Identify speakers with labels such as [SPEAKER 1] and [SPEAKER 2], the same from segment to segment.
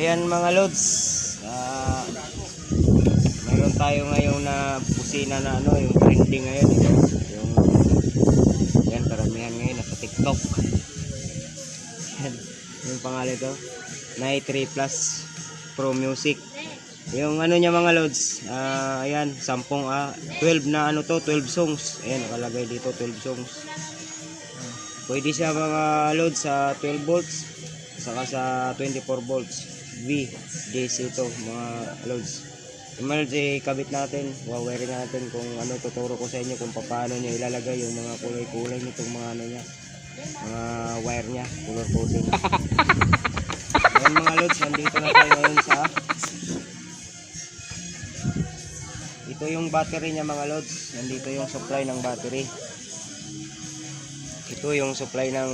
[SPEAKER 1] ayan mga lods. Ah, mayroon tayo ngayon na busina na ano, yung trending ngayon. Ito, yung, yan, karamihan ngayon nasa TikTok. Yan, yung pangalan ito. Night 3 Plus Pro Music. Yung ano niya mga lods, ah, ayan, 10, ah, 12 na ano to, 12 songs. Ayan, nakalagay dito 12 songs. Pwede siya mga load sa 12 volts saka sa 24 volts V DC ito mga loads. Yung mga loads kabit natin, wawiring natin kung ano tuturo ko sa inyo kung paano niya ilalagay yung mga kulay-kulay nitong mga ano niya mga wire niya, color coding. Ayan mga loads, nandito na tayo ngayon sa ito yung battery niya mga loads. Nandito yung supply ng battery. Ito yung supply ng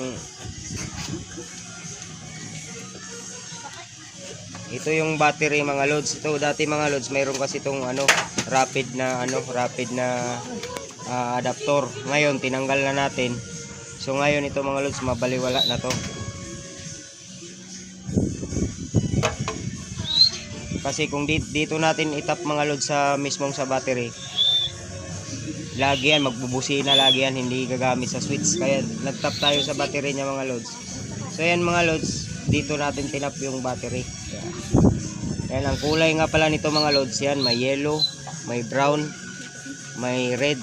[SPEAKER 1] Ito yung battery mga loads. Ito dati mga loads, mayroon kasi itong ano, rapid na ano, rapid na ah, adapter. Ngayon tinanggal na natin. So ngayon ito mga loads, mabaliwala na to. Kasi kung dito, dito natin itap mga loads sa mismong sa battery, lagi yan, magbubusina lagi yan, hindi gagamit sa switch. Kaya nagtap tayo sa battery niya mga loads. So yan mga loads, dito natin tinap yung battery. Yan, ang kulay nga pala nito mga loads yan, may yellow, may brown, may red,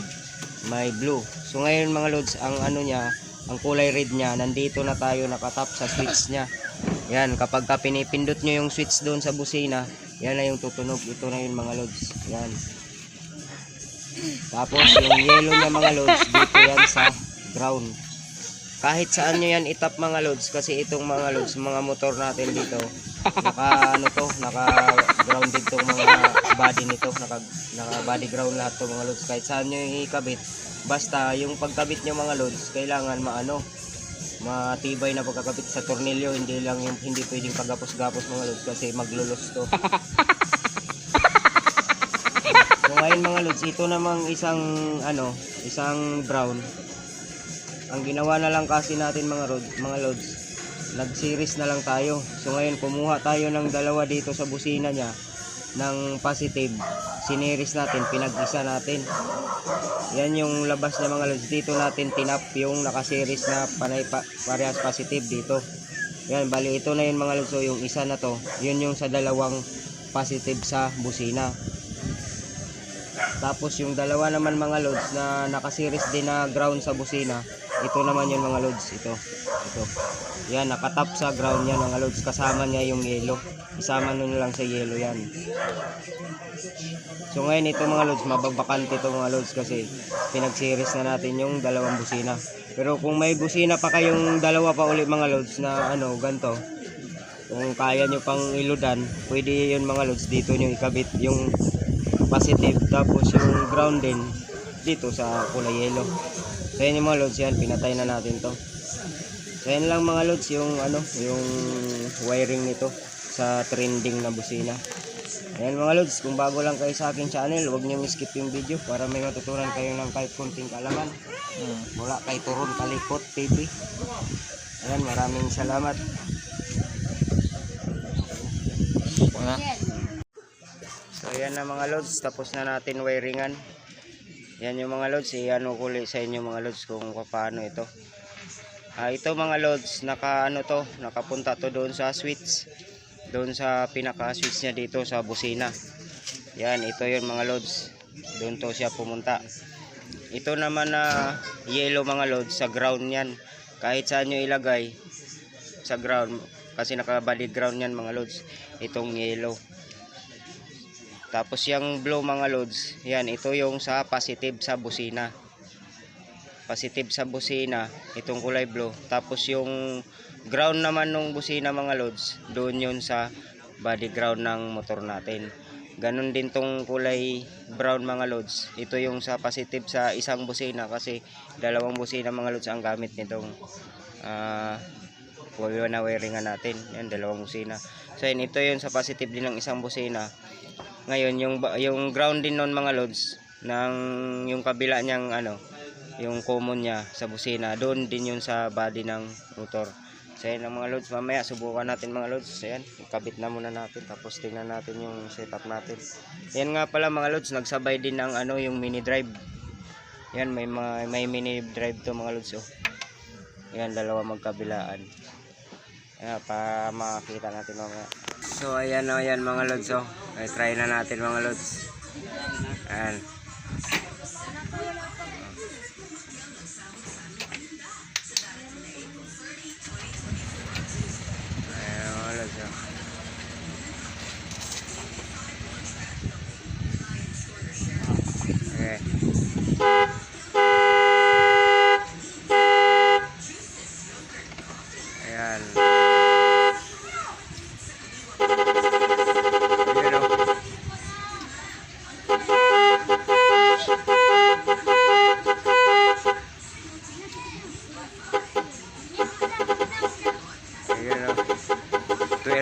[SPEAKER 1] may blue. So ngayon mga loads, ang ano niya, ang kulay red niya, nandito na tayo nakatap sa switch niya. Yan, kapag ka pinipindot nyo yung switch doon sa busina, yan na yung tutunog. Ito na yung mga loads. Yan. Tapos yung yellow niya mga loads, dito yan sa ground. Kahit saan nyo yan itap mga loads, kasi itong mga loads, mga motor natin dito, naka ano to, naka grounded tong mga body nito, naka, naka body ground lahat to mga loads. Kahit saan nyo ikabit, basta yung pagkabit nyo mga loads, kailangan maano, matibay na pagkakabit sa tornilyo, hindi lang yung hindi pwedeng pagapos-gapos mga loads kasi maglulos to. So ngayon mga lods, ito namang isang ano, isang brown. Ang ginawa na lang kasi natin mga rod, mga lods, nag-series na lang tayo. So ngayon kumuha tayo ng dalawa dito sa busina niya ng positive. Siniris natin, pinag-isa natin. Yan yung labas niya mga lods. Dito natin tinap yung nakaseries na panay pa, parehas positive dito. Yan, bali ito na yun mga lods. So yung isa na to, yun yung sa dalawang positive sa busina. Tapos yung dalawa naman mga loads na nakasiris din na ground sa busina, ito naman yung mga loads, ito. Ito. Yan, nakatap sa ground yan mga loads. Kasama niya yung yellow. Isama nyo lang sa yellow yan. So ngayon ito mga loads, mababakante ito mga loads kasi pinagsiris na natin yung dalawang busina. Pero kung may busina pa kayong dalawa pa ulit mga loads na ano, ganto, kung kaya nyo pang iludan, pwede yun mga loads, dito nyo ikabit yung positive tapos yung ground din dito sa kulay yellow so yun yung mga loads yan pinatay na natin to. So yun lang mga loads yung ano yung wiring nito sa trending na busina. Ayan mga loads kung bago lang kayo sa aking channel huwag niyo skip yung video para may matutunan kayo ng kahit kunting kalaman mula kay Turon Kalikot TV ayan maraming salamat. So ayan na mga loads, tapos na natin wiringan. Yan yung mga loads, i-ano ko ulit sa inyo mga loads kung paano ito. Ah, ito mga loads, naka ano to, nakapunta to doon sa switch. Doon sa pinaka switch niya dito sa busina. Yan, ito yung mga loads. Doon to siya pumunta. Ito naman na yellow mga loads sa ground yan. Kahit saan nyo ilagay sa ground kasi naka-body ground yan mga loads. Itong yellow. Tapos yung blue mga loads, yan ito yung sa positive sa busina. Positive sa busina, itong kulay blue. Tapos yung ground naman ng busina mga loads, doon yun sa body ground ng motor natin. Ganon din tong kulay brown mga loads. Ito yung sa positive sa isang busina kasi dalawang busina mga loads ang gamit nitong ah uh, na wiringan natin. Yan, dalawang busina. So yun, ito yung sa positive din ng isang busina. Ngayon yung yung ground din noon mga loads ng yung kabila niyang ano, yung common niya sa busina, doon din yun sa body ng motor. So yan mga loads. Mamaya subukan natin mga loads. So yan, ikabit na muna natin. Tapos tingnan natin yung setup natin. Yan nga pala mga loads. Nagsabay din ng ano yung mini drive. Yan may, mga, may mini drive to mga loads. Oh. Yan dalawa magkabilaan. Yan, para makakita natin mamaya. So ayan o yan mga loads. Oh. Ay, try na natin mga. Ayan. Ayan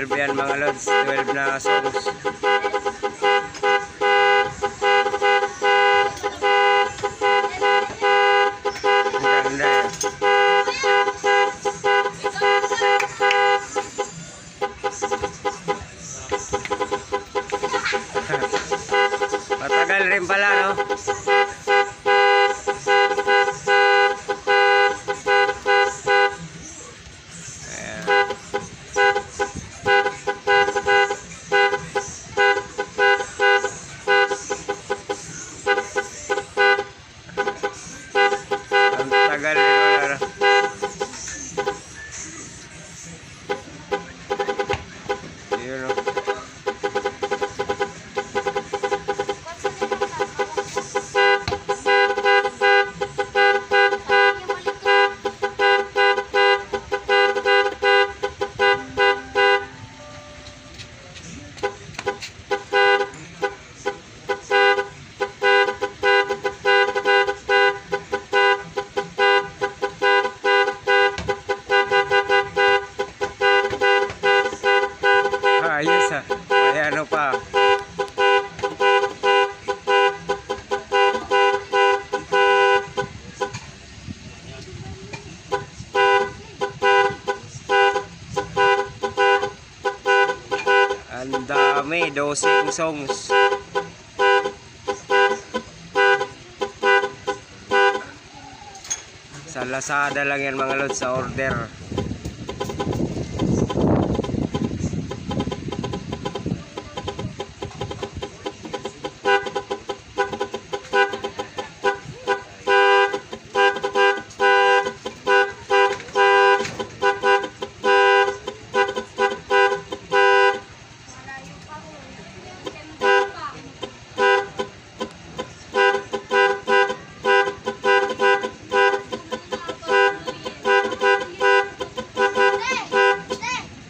[SPEAKER 1] 12 yan mga lods. 12 na songs. Ano pa. Ang dami, dosing songs. Sa Lazada lang yan mga lods sa order.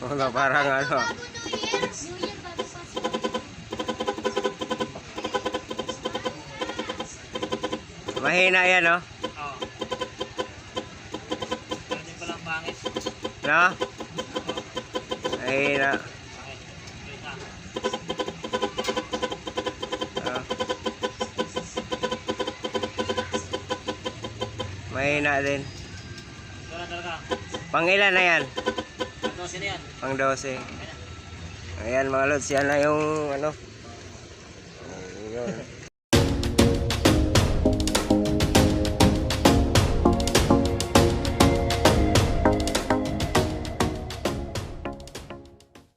[SPEAKER 1] Mga parang ano. Mahina yan, no?
[SPEAKER 2] Oo. Hindi pa lang pangit.
[SPEAKER 1] No? Mahina. Oh. Mahina din. Pang ilan na yan? Pang 12. Ayan mga lods, yan na yung ano. Ayun.